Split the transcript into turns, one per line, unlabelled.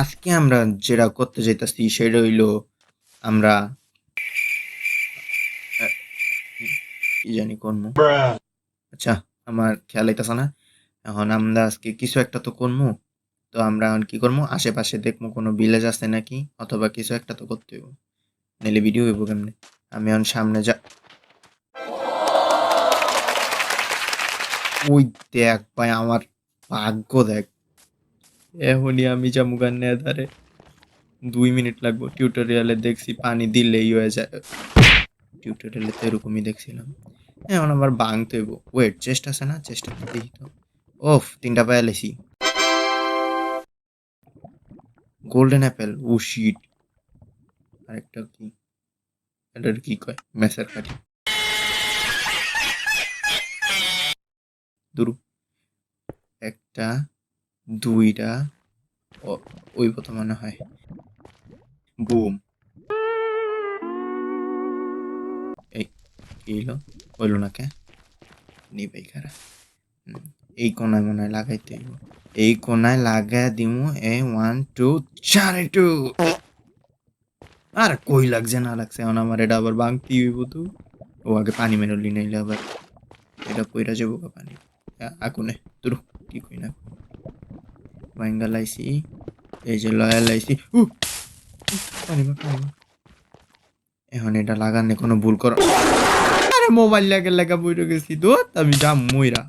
আজকে আমরা যেটা করতে যাইতাছি সেটা হইল আমরা কি জানি করব আচ্ছা আমার খেয়াল হইতাছে না। এখন আমরা আজকে কিছু একটা তো করব তো আমরা এখন কি করব আশেপাশে দেখব কোনো ভিলেজ আছে নাকি? অথবা কিছু একটা তো করতে হইব। নাহলে ভিডিও হইব কেমনে? আমি এখন সামনে যা ওই দেখ ভাই, আমার ভাগ্য দেখ। এখনই আমি জামুগান নেদারে দুই মিনিট লাগবো টিউটোরিয়ালে দেখছি, পানি দিলেই হয়ে যায়। টিউটোরিয়ালে তো এরকমই দেখছিলাম। এখন আমার ভাঙতে হইব। ওয়েট চেষ্টা আছে না? চেষ্টা তো দেখি তো। ওফ, তিনটা পায়ে লেছি। গোল্ডেন অ্যাপেল ও শিট আরেকটা কি? এটার কি কয়? মেসের কাঠি। দুরু। একটা দুইটা ওই কথা মনে হয়। বুম। এই কি হইল না কে খারা। এই কোনায় মনে হয় লাগাইতে এই কোনায় লাগাই দিমু এ ওয়ান, টু, চার টু। আর কই লাগছে, না লাগছে, এখন আমার এটা আবার ভাঙতি হইব তো। ও আগে পানি মেরলি নাইলে আবার এটা কইরা যাব পানি। আগুনে। তুরু কি কই না ভাঙ্গা আইসি এই যে লয়াল আইসি। এখন এটা লাগানে কোনো ভুল কর আরে মোবাইল লাগে লাগা বইরে গেছি তো আমি যাম, মইরা।